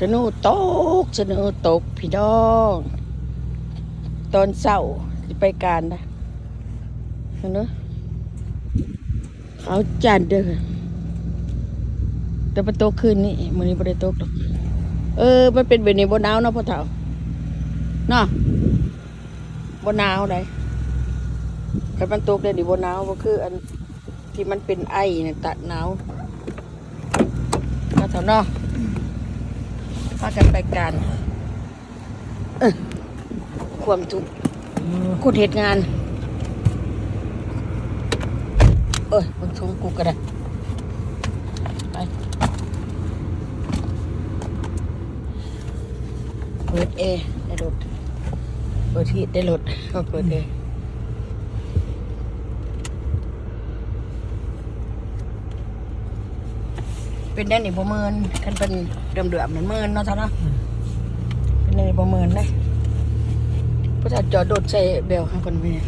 สนุตกสนุตกพี่น้อง ตอนเศร้าไปการนะเนอะเอาจานเด้อแต่ประตกคืนนี้มือนี้บ่ได้ตกดอกเออ มันเป็นแบบนี้บ่หนาวเนาะพ่อเฒ่าเนาะบ่หนาวได้คันมันตกได้นี่บ่หนาวบ่คือ อันที่มันเป็นไอเนี่ยตัดหนาวพ่อเฒ่าเนาะ พากันไปการออความทุกข์กูเหตุงาน เอ้ยบนชงกูก็ได้ไปเปิดเอได้รถเปิดที่ได้รถก็เปิดเอ เป็นได้หนิประเมินกันเป็นเดือมเดือมๆเหมือนเมินเนาะท่านเนาะเป็นได้หนิประเมินได้พระเจ้าจอดโดดใส่เบลข้างคนไปเนี่ย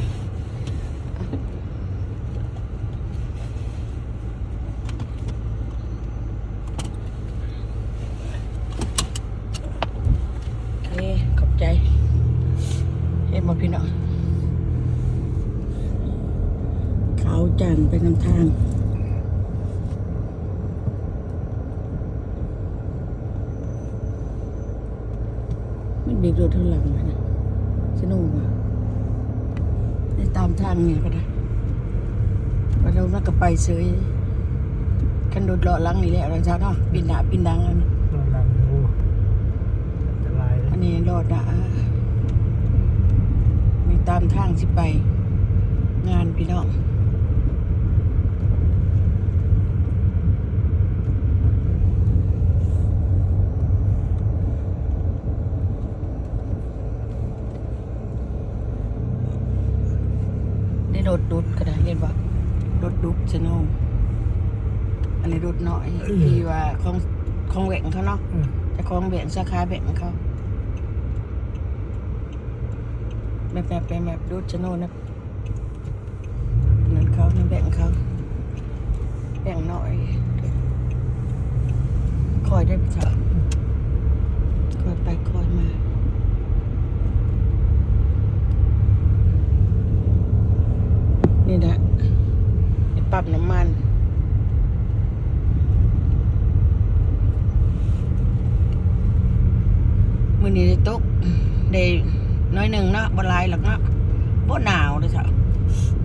โอเคขอบใจ เห็นมาพี่น้องขาวจังไปนำทาง เบรกรถเท่าหลังนะสนุกอะได้ตามทางเนี่ยก็ได้วันเรานักก็ไปซื้อขันโดดเลาะหลังนี่แหละเราเช้าเนาะปินหนาปินดังอันนี้โดนหลังดูอันตรายเลอัยนนี้รอดนะมีตามทางสิไป งานพี่น้องได้ รถดุดก็ได้เห็นปะรถดุดชะโนงอันนี้รถน้อยที่ว่าของของแหว่งเขาเนาะอืมแต่ของแบ่งสาขาแบ่งเขาแบบแบบแบบแบบดูชโนนนะนั่นเขานั่นแบ่งเขาแบ่งหน่อยคอยได้ไปเถอะคอยไปคอยมา นี่นะไอ้ปั๊มน้ำมัน มื อนี้ได้ตกได้น้อยหนึ่งเนาะบ่หลายหรอกเนาะบ่หนาวเลยจ้ะ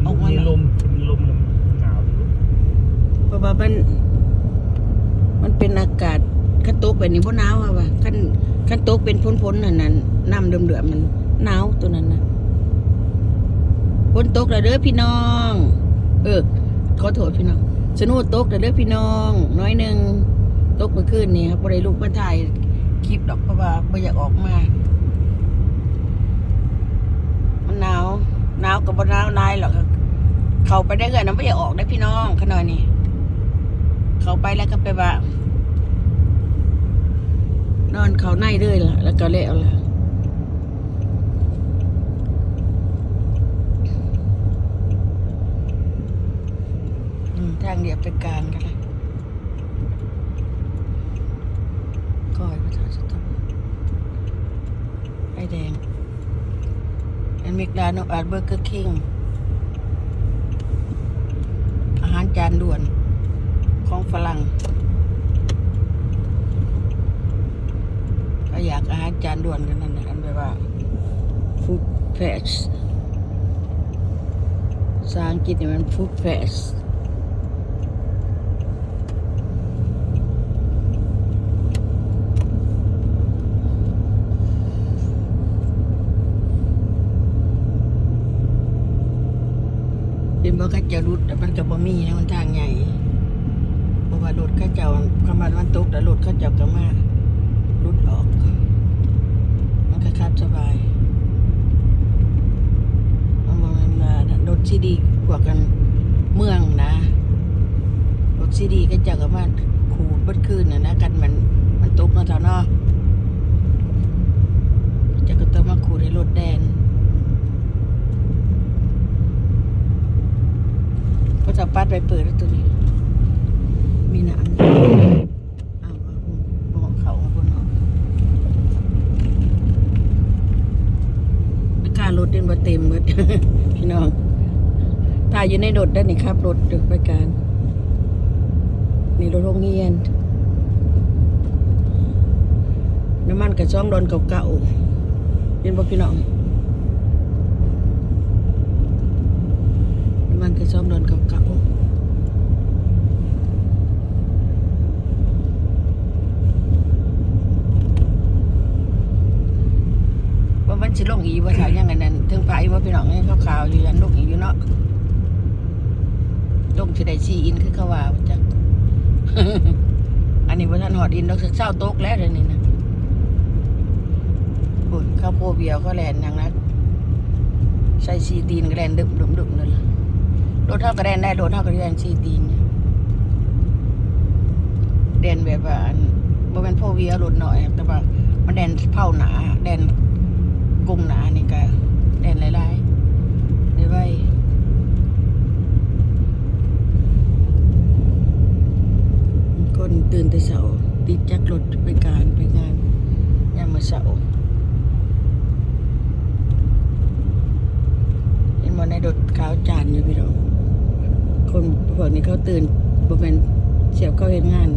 ออกมามีแล้วลมมีลมแล้วมันหนาวอยู่เพราะว่ามันมันเป็นอากาศคันตกแบบนี้บ่หนาวอะว่ะคันคันตกเป็นพ้นๆนั่นน่ะน้ำเดือดๆมันหนาวตัวนั้นนะฝนตกแล้วเด้อพี่น้อง เออขอโทษพี่น้องสนุตกแล้วเด้อพี่น้อง น้อยหนึ่งตกเมื่อคืนนี่ครับบ่ได้ลุกมาถ่าย คลิปดอกเพราะว่าบ่อยากออกมา มันหนาวหนาวกับบ่หนาวนายหรอกเขาไปได้เงินน้ำไม่อยากออกได้พี่น้องขนาดนี้เขาไปแล้วก็ไปว่านอนเขาในเลยล่ะ แล้วก็แล้วล่ะทางเดียวเป็นการกันเลย ก้อยพระเจ้าจะต้องไอแดงอันเมกดาโนอาร์เบอร์เกอร์คิงอาหารจานด่วนของฝรั่งก็อยากอาหารจานด่วนกันนั่นแหละกันไปว่า food fast ภาษาอังกฤษนี่มัน food fast เป็นบ่เข้าเจ้ารุดแต่ มีนะมันทางใหญ่เพราะว่ารถข้าเจ้าคำว่ามันตกแต่รถข้าเจ้าก็มารุดออก มันก็ขับสบาย มันบ่แม่นว่ารถซีดีพวกกันเมืองนะ รถซีดีก็เจ้าก็มาขูดบิดคืนนะนะกันมันมันตกเนาะเท่าเนาะ ไปเปิดแล้ตัวนี้ มีน้ำเอาบอเขาคนเนาะอากาศรถเต็มบ่เต็มหมดพี่น้องตายอยู่ในรถได้านนี้ครับ รถดึกไปการนี่รถโรงเรียน น้ำมันกระช่องดอนเก่าๆเรีนบอกพี่น้องน้ำมันกระช่องดอนเก่าๆ ลงอีว่าถ่ายยังไงนั่นถึงไปว่าพี่น้องให้ขาวอยู่ยันลงอีอยู่เนาะลงสิได้ซีอินคือเขาว่าวจักอันนี้ว่าท่านหอดอินดอกเศร้าโต๊กแล้วเดี๋ยวนี้นะปุ่นข้าวโพดเบียวเขาแลนอย่างนั้นใส่ซีตีนก็แลนดึบดึบดึบนั่นแหละรถเท่าก็แลนได้รถเท่าก็แลนซีตีนเนี่ยแดนแบบว่าอันบ่เป็นโพเวียรถหน่อย แต่ว่ามันแดนเผาหนาแดน กุ้งหนานี่ก็แดนหลายๆได้ไว้คนตื่นแต่เสาร์ติดจักรถไปการไปงานยามมื้อเสาร์เห็นบ่ในรถขาวจานอยู่พี่น้องคนพวกนี้เขาตื่นบ่เป็นเสียบเขาเฮ็ดงาน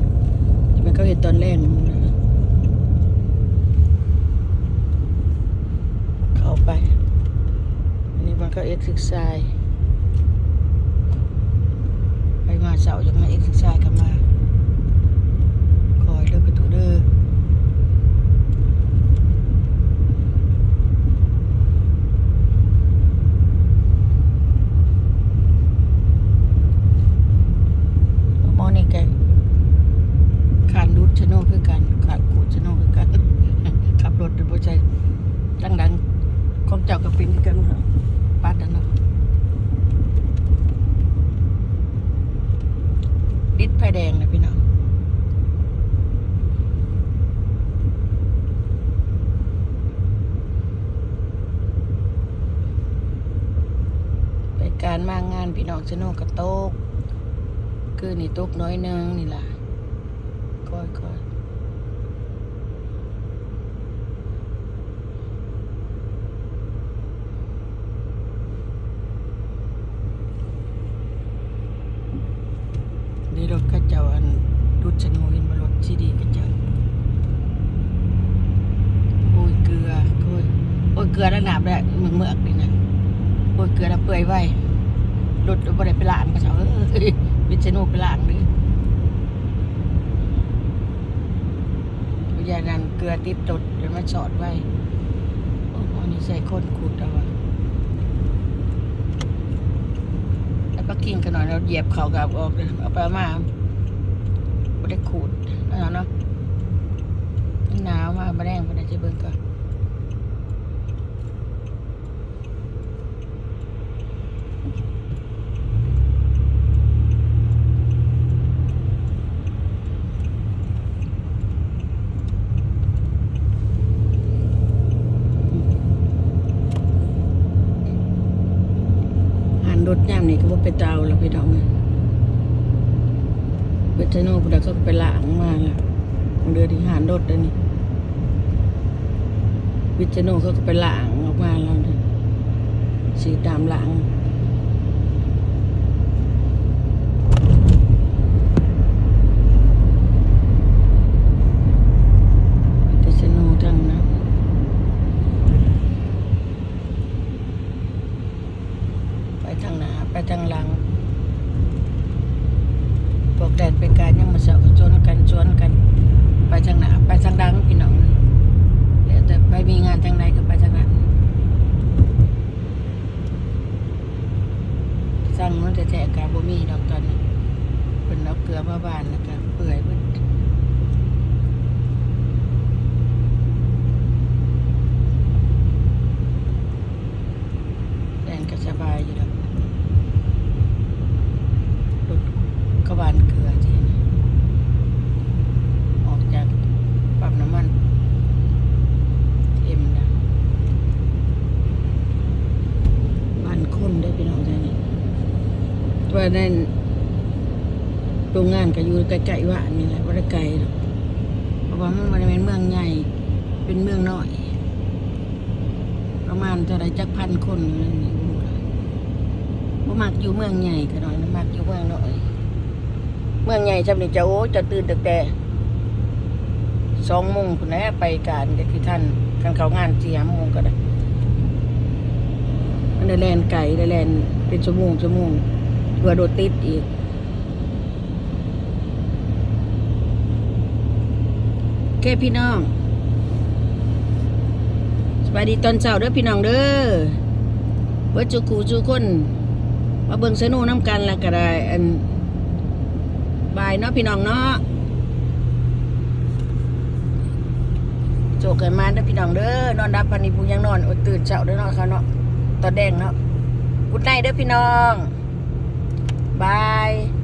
จะเป็นเขาเฮ็ดตอนแรกนี่มึงนะเไป อันนี้มัน ก็เอ็กซ์ไซส์ไปมาเสาร์จะมาเอ็กซ์ไซส์กันมา คอยเด้อประตูเด้อหมอนี่แกขานรุดชะโนกคือกันขานกูดชะโนกคือกัน ขับรถโดยบ่ใจดังๆของเจ้าก็เป็นคือกันเหรอปัดอันเนาะดิด ไฟแดงนะพี่น้องไปการมางานพี่น้องชโนกกระโตก คือนี่ตกน้อยนึงนี่ล่ะค่อยค่อยนี่รถกระเจ้าอันรุดชะโนเห็นบรถซีดีกระเจ้าโอ้ยเกลือโอ้ยโอ้ยเกลือระนา เมือกเมือกๆนี่นะโอ้ยเกลือเปื่อยไว้รถบ่ได้ไปล้างก็เฉาเอ้ยวิชนูไปล้างเดิวิญญานันเกลือติดตดเดี๋ยวมาสอดไว้โอ้โหนี่ใส่คนขูดเอาแล้วก็กินกันหน่อยเราเหยียบเขากับออกเลยเอาไปเอามาบ่ได้ขูดเอาเนาะหนาวมากมาแรงมาได้จะเบิ่งก่อน รถย่ามนี่ก็ว่าไปเตาแล้วพี่น้องเลยเวทโนพุทธก็ไปล้างมาแล้วเดือที่หารรถเลยนี่วิจโนเขาก็ไปล้างออกมาแล้วเนี่ยสีดำล้างวิจโน่ทั้งนั้น ไปทางหน้าไปทางหลังพวกแดดไปการยังมาเสาก็ชนกันชวนกัน ไปทางหน้าไปทางดังพี่น้องแล้วแต่ไปมีงานทางใดก็ไปทางนั้นสร้างนู้นแต่แท้ๆกาบ่มีดอกตอนนี้เป็นเอาเกลือมาบานแล้วก็เปื่อยเบิดแดนก็สบายอยู่ดอกรถกระบานเกลือทีนี้ออกจากปั๊มน้ำมันเอ็มนะบ้านคนได้อพี่น้องท่านนี่ นั้นโรงงานก็อยู่ใกล้ๆว่านี่แหละว่าได้ไกลหรอกเพราะว่ามันบ่ได้เป็นเมืองใหญ่ เป็นเมืองน้อย ประมาณเท่าไรจักพันคนนั่นนี่บ่มักอยู่เมืองใหญ่ก็หน่อยนะมักอยู่เมืองน้อย เมืองใหญ่จำนี่จะโอ้จะตื่นตั้งแต่สองโมงคุณแน่ไปการก็คือท่านกันเขางานสี่ห้าโมงก็ได้มันได้แลนไก่ได้แลนเป็นชั่วโมงชั่วโมง เพื่อโดดติดอีก โอเคพี่น้องสวัสดีตอนเช้าเด้อพี่น้องเด้อเว่าจุกูจุคนมาเบิ่งสนุน้ำกันล้วก็ได้อันบายเนาะพี่น้องเนาะโจกกันมาเด้อพี่น้องเด้อนอนดับพันนี้ผู้ยังนอนอดตื่นเช้าเด้อนาะเขาเนาะตอนแดงเนาะกุดไนเด้อพี่น้อง Bye.